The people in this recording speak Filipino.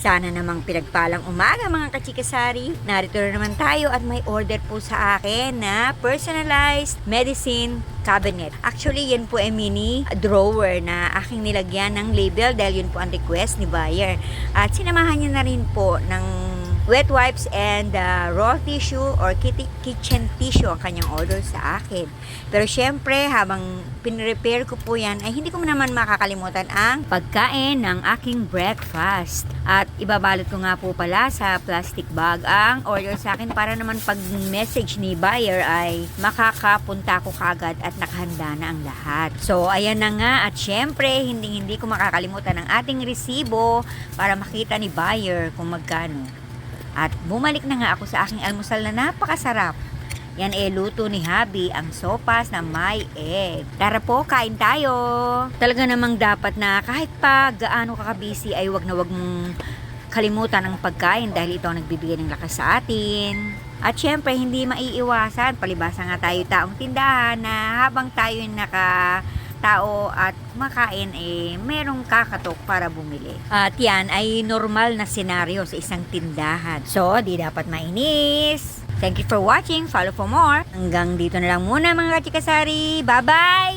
Sana namang pinagpalang umaga mga kachikasari. Narito na naman tayo at may order po sa akin na personalized medicine cabinet. Actually, yan po ay mini drawer na aking nilagyan ng label dahil yun po ang request ni buyer. At sinamahan niya na rin po ng wet wipes and uh, raw tissue or kitchen tissue ang kanyang order sa akin. Pero syempre, habang pinrepare ko po yan, ay hindi ko naman makakalimutan ang pagkain ng aking breakfast. At ibabalot ko nga po pala sa plastic bag ang order sa akin para naman pag message ni buyer ay makakapunta ko kagad at nakahanda na ang lahat. So, ayan na nga at syempre, hindi hindi ko makakalimutan ang ating resibo para makita ni buyer kung magkano. At bumalik na nga ako sa aking almusal na napakasarap. Yan eh, luto ni Habi ang sopas na may egg. Tara po, kain tayo. Talaga namang dapat na kahit pa gaano ka kabisi ay wag na wag mong kalimutan ang pagkain dahil ito ang nagbibigay ng lakas sa atin. At syempre, hindi maiiwasan. Palibasa nga tayo taong tindahan na habang tayo naka tao at kumakain eh merong kakatok para bumili. At yan ay normal na senaryo sa isang tindahan. So, di dapat mainis. Thank you for watching. Follow for more. Hanggang dito na lang muna mga kachikasari. Bye-bye!